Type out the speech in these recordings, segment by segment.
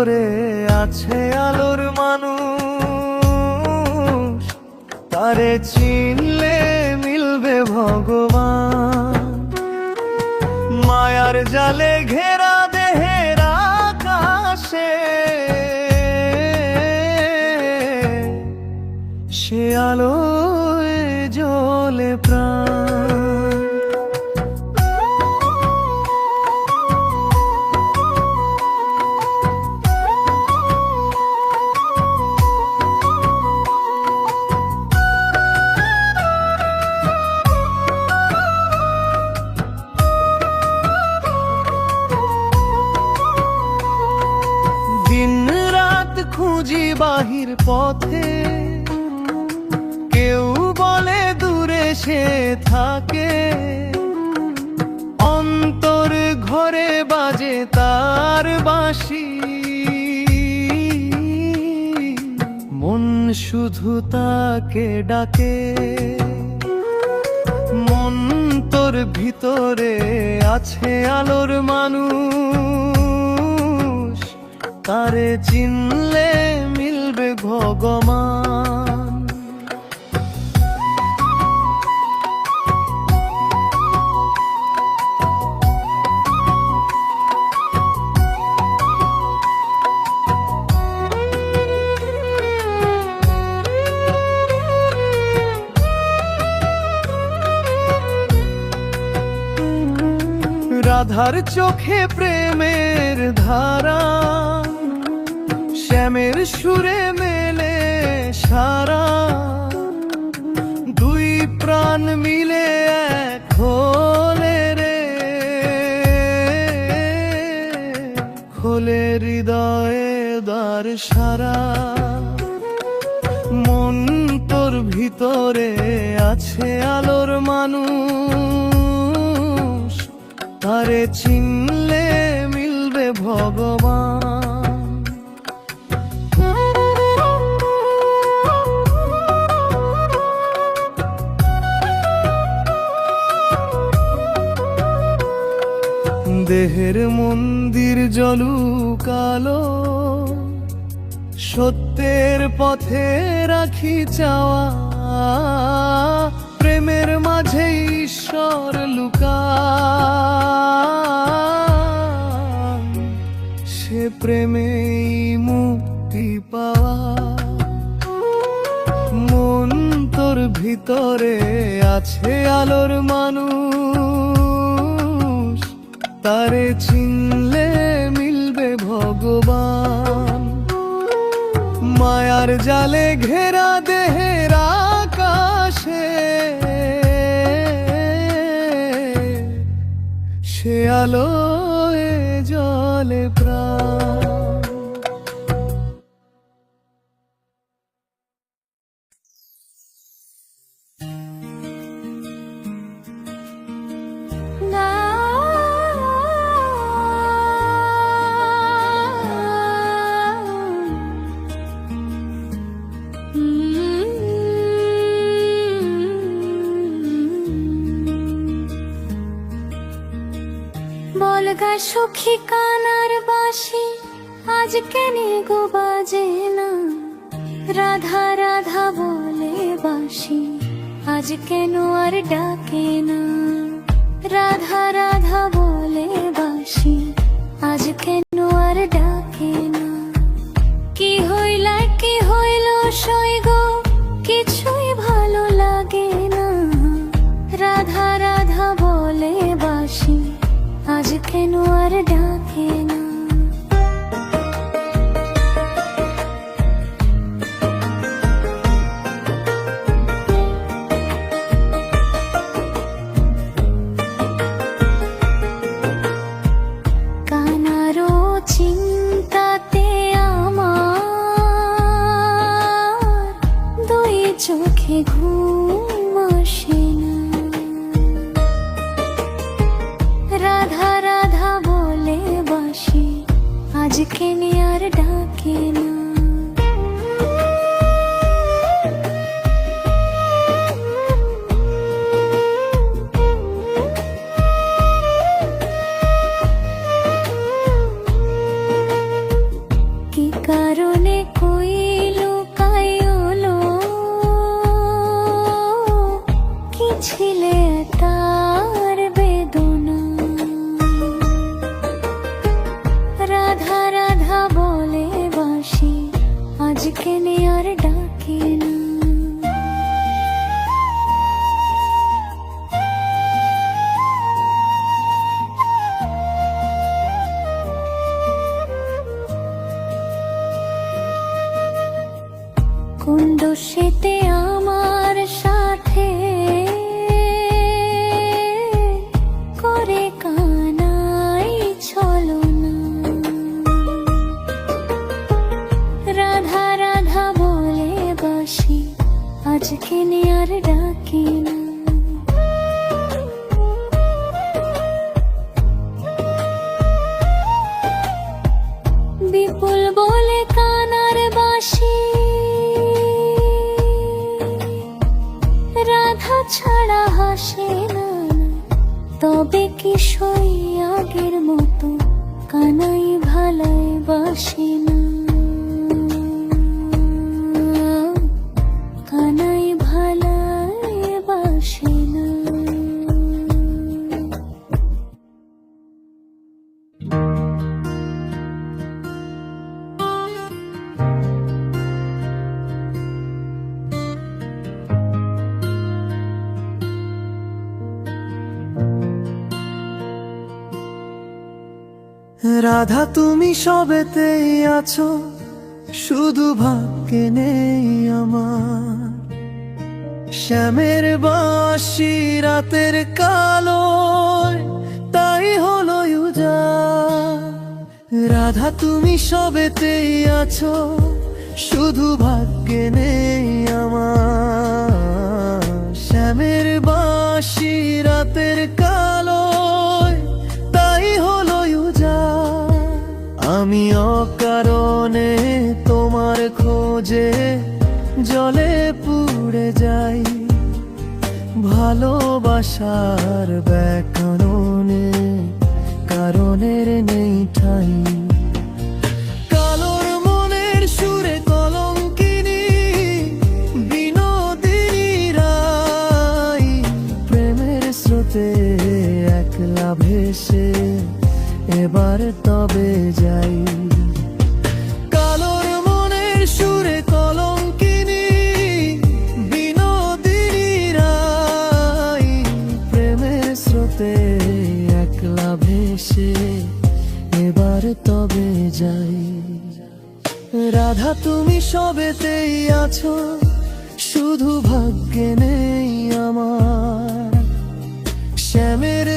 ভিতরে আছে আলোর মানুষ। তারে চিনলে মিলবে ভগবান। মায়ার জালে ঘেরা বাহির পথে। কেউ বলে দূরে সে থাকে। অন্তর ঘরে বাজে তার বাঁশি। মন শুধু তাকে ডাকে। মন তোর ভিতরে আছে আলোর মানুষ। তারে চিনলে ভগবান। রাধার চোখে প্রেমের ধারা শ্যামের সুরে প্রাণ মিলে এক হলে রে। খোলে হৃদয়ে দ্বার সারা। মন তোর ভিতরে আছে আলোর মানুষ। তারে চিনলে মিলবে ভগবান। দেহের মন্দির জলু কালো সত্যের পথে রাখি চাওয়া। প্রেমের মাঝে ঈশ্বর লুকা সে প্রেমে মুক্তি পাওয়া। মন তোর ভিতরে আছে আলোর মানুষ। তারে চিনলে মিলবে ভগবান। মায়ার জালে ঘেরা দেহের আকাশে সে আলোয় জলে প্রাণ। সখী কানার বাসি, আজ কেনে গো বাজে না? রাধা রাধা বলে বাসি, আজ কেন আর ডাকে না? রাধা রাধা বলে বাসি, আজ কেন আর ডাকে না? আজ can you হাসে না তবে কি সই আগের মতো কানাই ভালাই বাসে না। রাধা, তুমি সবেতেই আছো, শুধু ভাগ্যে নেই আমার। শ্যামের বাঁশি রাতের কালো তাই হলো উজাড়। রাধা, তুমি সবেতেই আছো, শুধু ভাগ্যে নেই আমার। শ্যামের বাঁশি রাতের কালো আমি অকারণে তোমার খোঁজে জলে পুড়ে যাই। ভালোবাসার ব্যাকরণে, কারণের নেই ঠাই। কালোর মনের প্রেমের একলা ভেসে এবার তবে যাই। কালোর মনের সুরে কলঙ্কিনী, বিনোদিনী রাই প্রেমের স্রোতে একলা ভেসে এবার তবে যাই। রাধা, তুমি সবেতেই আছো, শুধু ভাগ্যে নেই আমার। শ্যামের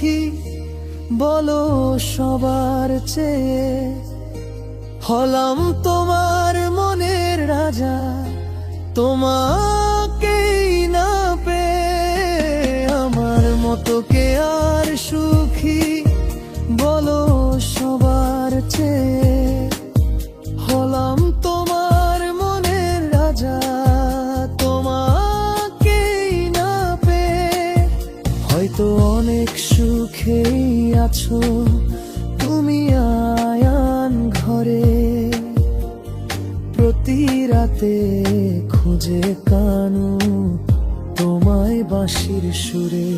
সুখী বলো সবার চেয়ে। হলাম তোমার মনের রাজা তোমাকে না পে আমার মতো কে আর সুখী? বলো সবার চেয়ে। বাঁশির সুরে।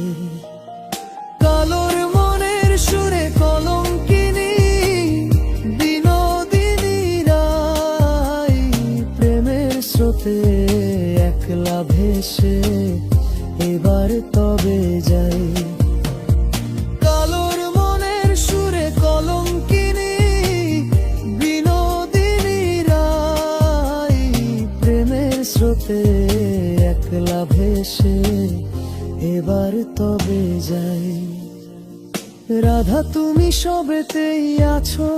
তবে যাই। রাধা, তুমি সবেতেই আছো,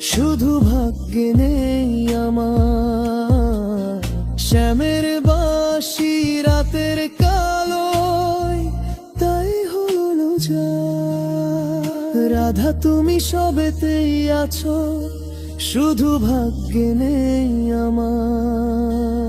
শুধু ভাগ্যে নেই আমার। শ্যামের বাসি রাতের কালোয়, তাই হলো যা। রাধা, তুমি সবেতেই আছো, শুধু ভাগ্যে নেই আমার।